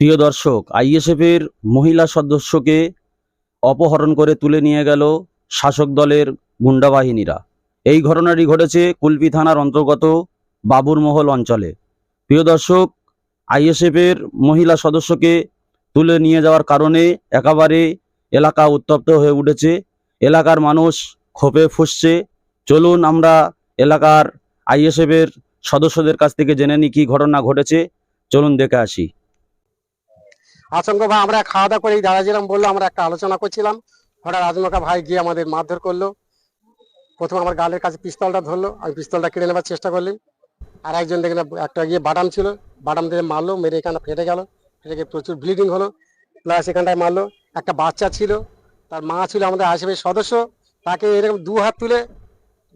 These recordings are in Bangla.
প্রিয় দর্শক আইএসএফ এর মহিলা সদস্যকে অপহরণ করে তুলে নিয়ে গেল শাসক দলের গুন্ডা বাহিনীরা। এই ঘটনাটি ঘটেছে কুলপি থানার অন্তর্গত বাবুরমহল অঞ্চলে। প্রিয় দর্শক আইএসএফ এর মহিলা সদস্যকে তুলে নিয়ে যাওয়ার কারণে একেবারে এলাকা উত্তপ্ত হয়ে উঠেছে। এলাকার মানুষ ক্ষোভে ফুসছে। চলুন আমরা এলাকার আইএসএফ এর সদস্যদের কাছ থেকে জেনে নিই কি ঘটনা ঘটেছে। চলুন দেখে আসি। আচমকা ভাই, আমরা খাওয়া দাওয়া করে এই দাঁড়াছিলাম বলল আমরা একটা আলোচনা করছিলাম। হঠাৎ আজমকা ভাই গিয়ে আমাদের মারধর করল। প্রথমে আমার গালের কাছে পিস্তলটা ধরলো, আমি পিস্তলটা কেড়ে নেবার চেষ্টা করলাম। আর একজন দেখলাম একটা গিয়ে বাদাম ছিল, বাদাম দিয়ে মারলো, মেরে এখানে ফেটে গেল। ফেটে গিয়ে প্রচুর ব্লিডিং হলো। প্লাস এখানটায় মারলো, একটা বাচ্চা ছিল, তার মা ছিল আমাদের আশেপাশের সদস্য। তাকে এরকম দু হাত তুলে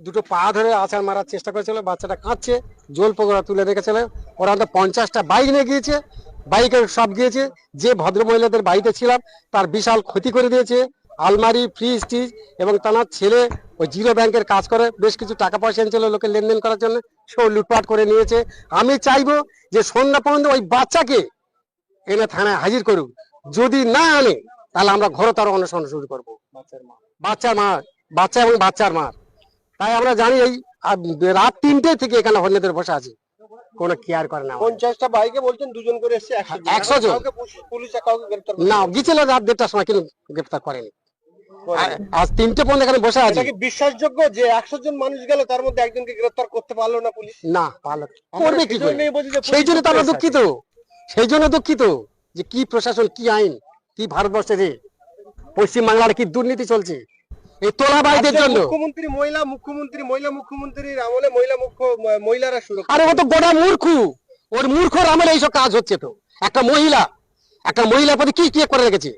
দুটো পা ধরে আছাড় মারার চেষ্টা করেছিল, বাচ্চাটা কাঁদছে, জল পকোড়া তুলে রেখেছিল। ওরা আমাদের পঞ্চাশটা বাইক নিয়ে গিয়েছে বাইকে সব গিয়েছে। যে ভদ্র মহিলাদের বাড়িতে ছিলাম তার বিশাল ক্ষতি করে দিয়েছে। আলমারি ফ্রিজ টিজ এবং তার ছেলে ওই জিরো ব্যাংকের কাজ করে। বেশ কিছু টাকা পয়সা এনেছিল লোকে লেনদেন করার জন্য। সেও লুটপাট করে নিয়েছে। আমি চাইব যে সন্ধ্যা পর্যন্ত ওই বাচ্চাকে এনে থানায় হাজির করুক। যদি না আনে তাহলে আমরা ঘোরতর অনুসরণ শুরু করব। বাচ্চার মা। বাচ্চা এবং বাচ্চার মা। তাই আমরা জানি এই রাত তিনটে থেকে এখানে হন্যদের বসে আছি। কোনো কেয়ার করে না। পঞ্চাশটা বাইকে বলছেন দুজন করে এসছে একশো জন। পুলিশ- কাউকে গ্রেপ্তার না গিয়েছিল রাত দেড়টার সময় কিন্তু গ্রেপ্তার করেনি। আজ তিনটে পর্যন্ত এখানে বসে আছি। কি বিশ্বাসযোগ্য যে একশো জন মানুষ গেল তার মধ্যে একজনকে গ্রেপ্তার করতে পারল না পুলিশ? না আমরা করবে কি সেই জন্য তো আমরা দুঃখিত। সেই জন্য দুঃখিত যে কি প্রশাসন কি আইন কি ভারতবর্ষে রে পশ্চিম বাংলার কি দুর্নীতি চলছে। এই তোলাবাইদের রাজ্যের জন্য। মুখ্যমন্ত্রী মহিলা মুখ্যমন্ত্রী মহিলা মুখ্যমন্ত্রীর আমলে মহিলা মুখ্য মহিলারা সুরক্ষা আরে ও তো গোটা মূর্খু। ওর মূর্খর আমলে এইসব কাজ হচ্ছে তো। একটা মহিলা একটা মহিলার প্রতি কি কি করে রেখেছে?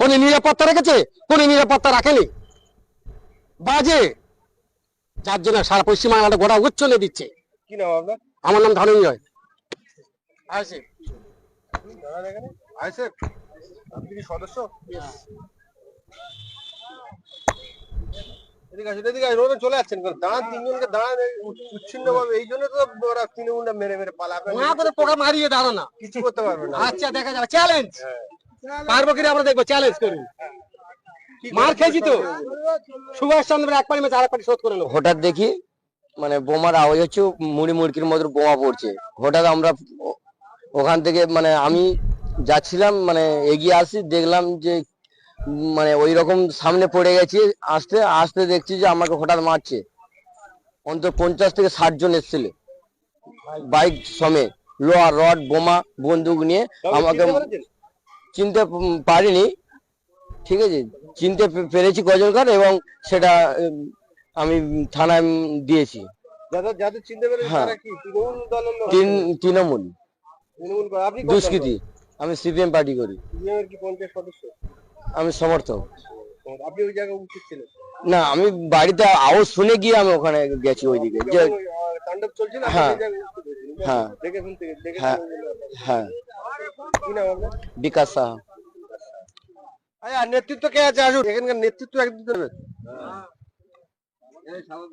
কোন নিরাপত্তা রেখেছে? কোন নিরাপত্তা রাখেনি? বাজে। যার জন্য সারা পশ্চিম বাংলাটা গোটা উচ্চলে দিচ্ছে। কি নাম আপনার? আমার নাম ধনঞ্জয়। এখানে। আইসেফ আপনি কি সদস্য? এদিকে আসুন এদিকে আসুন ওরা চলে যাচ্ছেন দাঁড়ান তিনজনকে দাঁড়ান উচ্ছিন্ন ভাবে এই জন্য তো ওরা তৃণমূলটা মেরে মেরে পালা না করে পোকা মারিয়ে দাঁড়ো না। কিছু করতে পারবেন না। আচ্ছা দেখা যাবে। চ্যালেঞ্জ হ্যাঁ। পারব কিনা আমরা দেখব। চ্যালেঞ্জ করুন। মার খেয়েছি তো। সুভাষ চন্দ্র এক ম্যাচ শোধ করে নেব। হঠাৎ দেখি মানে বোমার আওয়াজ হচ্ছে মুড়ি মুড়কির মতো বোমা পড়ছে। হঠাৎ আমরা ওখান থেকে মানে আমি যাচ্ছিলাম মানে এগিয়ে আসি দেখলাম যে মানে ওই রকম সামনে পড়ে গেছি আসতে আসতে দেখছি যে আমাকে হঠাৎ মারছে। অন্তত পঞ্চাশ থেকে ষাট জন এসেছিল। বাইক সমেত লোহার রড বোমা বন্দুক নিয়ে আমাকে চিনতে পারিনি। ঠিক আছে চিনতে পেরেছি কজনকার এবং সেটা আমি থানায় দিয়েছি। হ্যাঁ। তৃণমূল দুষ্কৃতি। আমি সিপিএম পার্টি করি। আমি সমর্থক। আপনি ওই জায়গায় উপস্থিত ছিলেন? না আমি বাড়িতে আওয়াজ শুনে গিয়ে আমি ওখানে গেছি ওইদিকে। যে তাণ্ডব চলছিল? হ্যাঁ। হ্যাঁ। দেখে শুনতে দেখে হ্যাঁ। হ্যাঁ। বিকাশ সাহা। নেতৃত্ব কে আছে? আসুন। এখানকার নেতৃত্ব একদিন দেবেন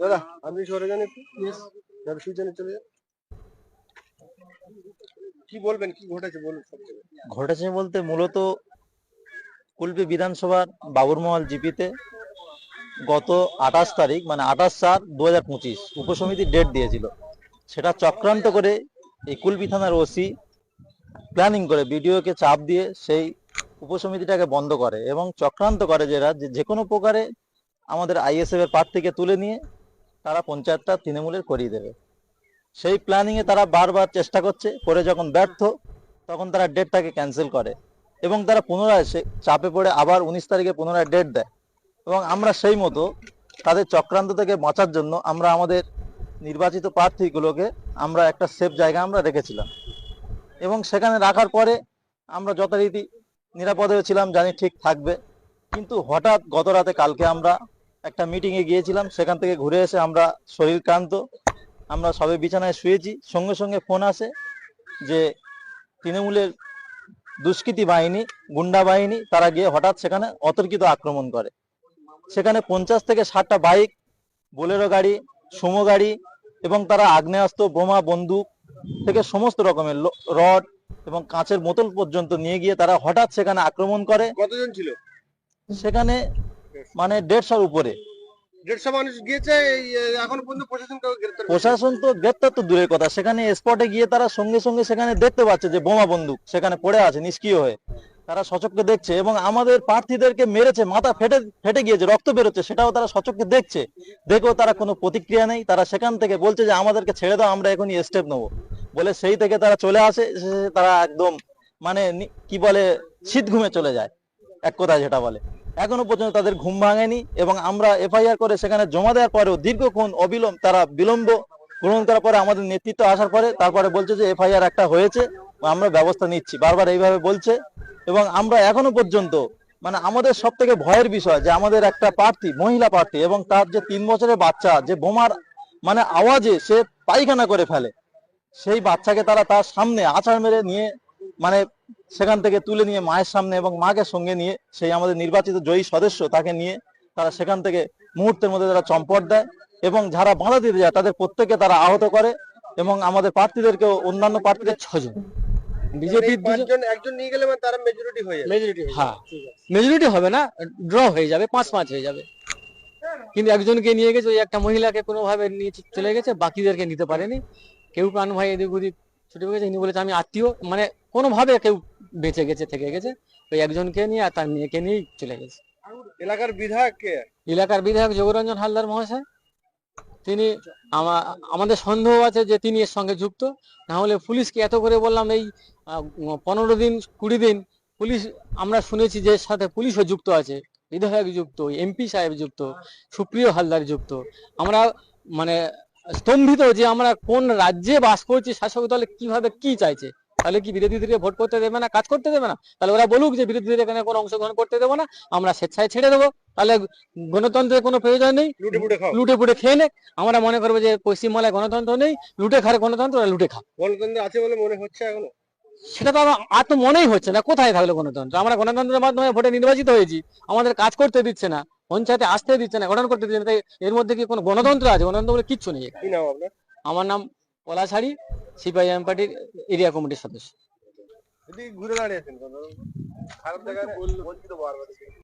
দাদা আপনি সরে যান একটু। দাদা চলে যান। কি বলবেন? কি ঘটেছে? বলুন ঘটেছে বলতে মূলত কুলপি বিধানসভার বাবুরমহল জিপিতে গত আঠাশ তারিখ মানে আঠাশ চার দু হাজার পঁচিশ উপসমিতি ডেট দিয়েছিল। সেটা চক্রান্ত করে এই কুলপি থানার ওসি প্ল্যানিং করে বিডিওকে চাপ দিয়ে সেই উপসমিতিটাকে বন্ধ করে এবং চক্রান্ত করে যেটা যে যে কোনো প্রকারে আমাদের আইএসএফ এর প্রার্থীকে তুলে নিয়ে তারা পঞ্চায়েতটা তৃণমূলের করিয়ে দেবে। সেই প্ল্যানিংয়ে তারা বারবার চেষ্টা করছে, করে যখন ব্যর্থ, তখন তারা ডেটটাকে ক্যান্সেল করে। এবং তারা পুনরায় সে চাপে পড়ে আবার উনিশ তারিখে পুনরায় ডেট দেয়। এবং আমরা সেই মতো তাদের চক্রান্ত থেকে বাঁচার জন্য আমরা আমাদের নির্বাচিত প্রার্থীগুলোকে আমরা একটা সেফ জায়গা আমরা রেখেছিলাম। এবং সেখানে রাখার পরে আমরা যথারীতি নিরাপদে ছিলাম, জানি ঠিক থাকবে। কিন্তু হঠাৎ গত রাতে কালকে আমরা একটা মিটিংয়ে গিয়েছিলাম, সেখান থেকে ঘুরে এসে আমরা শরীর ক্লান্ত। আমরা সবে বিছানায় শুয়েছি, সঙ্গে সঙ্গে ফোন আসে যে তৃণমূলের দুষ্কৃতী বাহিনী গুন্ডা বাহিনী তারা গিয়ে হঠাৎ সেখানে অতর্কিত আক্রমণ করে। সেখানে পঞ্চাশ থেকে ষাটটা বাইক বোলেরো গাড়ি সুমো গাড়ি এবং তারা আগ্নেয়াস্ত্র বোমা বন্দুক থেকে সমস্ত রকমের রড এবং কাঁচের বোতল পর্যন্ত নিয়ে গিয়ে তারা হঠাৎ সেখানে আক্রমণ করে। কতজন ছিল? সেখানে মানে দেড়শোর উপরে। প্রশাসন তো গ্রেপ্তার তো দূরের কথা। সেখানে স্পটে গিয়ে তারা সঙ্গে সঙ্গে সেখানে দেখতে পাচ্ছে যে বোমা বন্দুক সেখানে পড়ে আছে, নিষ্ক্রিয় হয়ে। তারা সচক্ষে দেখছে এবং আমাদের প্রার্থীদেরকে মেরেছে, মাথা ফেটে ফেটে গিয়েছে, রক্ত বেরোচ্ছে, সেটাও তারা সচক্ষে দেখছে। দেখেও তারা কোনো প্রতিক্রিয়া নেই। তারা সেখান থেকে বলছে যে, আমাদেরকে ছেড়ে দাও, আমরা এখনই স্টেপ নেব। বলে সেই থেকে তারা চলে আসে তারা একদম মানে কি বলে, শীত ঘুমে চলে যায়। এক কথায় যেটা বলে। এখনও পর্যন্ত তাদের ঘুম ভাঙেনি এবং আমরা এফআইআর করে সেখানে জমা দেওয়ার পরেও দীর্ঘক্ষণ অবিলম্ব তারা বিলম্ব গ্রহণ করার পরে আমাদের নেতৃত্ব আসার পরে তারপরে বলছে যে এফআইআর একটা হয়েছে, আমরা ব্যবস্থা নিচ্ছি। বারবার এইভাবে বলছে এবং আমরা এখনও পর্যন্ত মানে আমাদের সব থেকে ভয়ের বিষয় যে আমাদের একটা প্রার্থী, মহিলা প্রার্থী এবং তার যে তিন বছরের বাচ্চা, যে বোমার মানে আওয়াজে সে পায়খানা করে ফেলে, সেই বাচ্চাকে তারা তার সামনে আছাড় মেরে নিয়ে মানে সেখান থেকে তুলে নিয়ে মায়ের সামনে এবং মাকে সঙ্গে নিয়ে সেই আমাদের নির্বাচিত জয়ী সদস্য তাকে নিয়ে তারা সেখান থেকে মুহূর্তের মধ্যে তারা চম্পট দেয় এবং যারা বাধা দিতে যায় তাদের প্রত্যেককে তারা আহত করে এবং আমাদের প্রার্থীদেরকেও অন্যান্য প্রার্থীদের ছজন মানে একজন নিয়ে গেলে মানে তারা মেজরিটি হয়ে যাবে। মেজরিটি হ্যাঁ মেজরিটি হবে না ড্র হয়ে যাবে পাঁচ পাঁচ হয়ে যাবে। কিন্তু একজনকে নিয়ে গেছে ওই একটা মহিলাকে কোনোভাবে নিয়ে চলে গেছে বাকিদেরকে নিতে পারেনি। কেউ প্রাণ ভাই এদিক ওদিক ছুটে গেছে ইনি বলেছে আমি আত্মীয়। মানে কোনোভাবে কেউ বেঁচে গেছে থেকে গেছে। ওই একজনকে নিয়ে আর তার মেয়েকে নিয়েই চলে গেছে। এলাকার বিধায়ক কে? এলাকার বিধায়ক যোগরঞ্জন হালদার মহাশয়। তিনি আমাদের সন্দেহ আছে যে তিনি এর সঙ্গে যুক্ত। না হলে পুলিশকে এত করে বললাম এই পনেরো দিন কুড়ি দিন পুলিশ আমরা শুনেছি যে এর সাথে পুলিশও যুক্ত আছে। বিধায়ক যুক্ত এমপি সাহেব যুক্ত সুপ্রিয় হালদার যুক্ত। আমরা মানে স্তম্ভিত যে আমরা কোন রাজ্যে বাস করছি শাসক দলে কীভাবে কি চাইছে? তাহলে কি বিরোধীদেরকে ভোট করতে দেবে না কাজ করতে দেবে না? তাহলে ওরা বলুক যে বিরোধীদের এখানে কোনো অংশগ্রহণ করতে দেবো না আমরা স্বেচ্ছায় ছেড়ে দেবো। তাহলে গণতন্ত্রের কোনো প্রয়োজন নেই। লুটে পুটে খেয়ে নে। আমরা মনে করব যে পশ্চিমবাংলায় গণতন্ত্র নেই লুটে খারে গণতন্ত্র ওরা লুটে খা গণতন্ত্র আছে বলে মনে হচ্ছে এখনও? সেটা তো আমার আর তো মনেই হচ্ছে না কোথায় থাকল গণতন্ত্র? আমরা গণতন্ত্রের মাধ্যমে ভোটে নির্বাচিত হয়েছি। আমাদের কাজ করতে দিচ্ছে না। পঞ্চায়েতে আসতে দিচ্ছে না গঠন করতে দিচ্ছে না তাই এর মধ্যে কি কোনো গণতন্ত্র আছে? গণতন্ত্র বলে কিচ্ছু নেই কি নাম আপনার? আমার নাম পলাশাড়ি সিপিআইএম পার্টির এরিয়া কমিটির সদস্য। ঘুরে দাঁড়িয়েছেন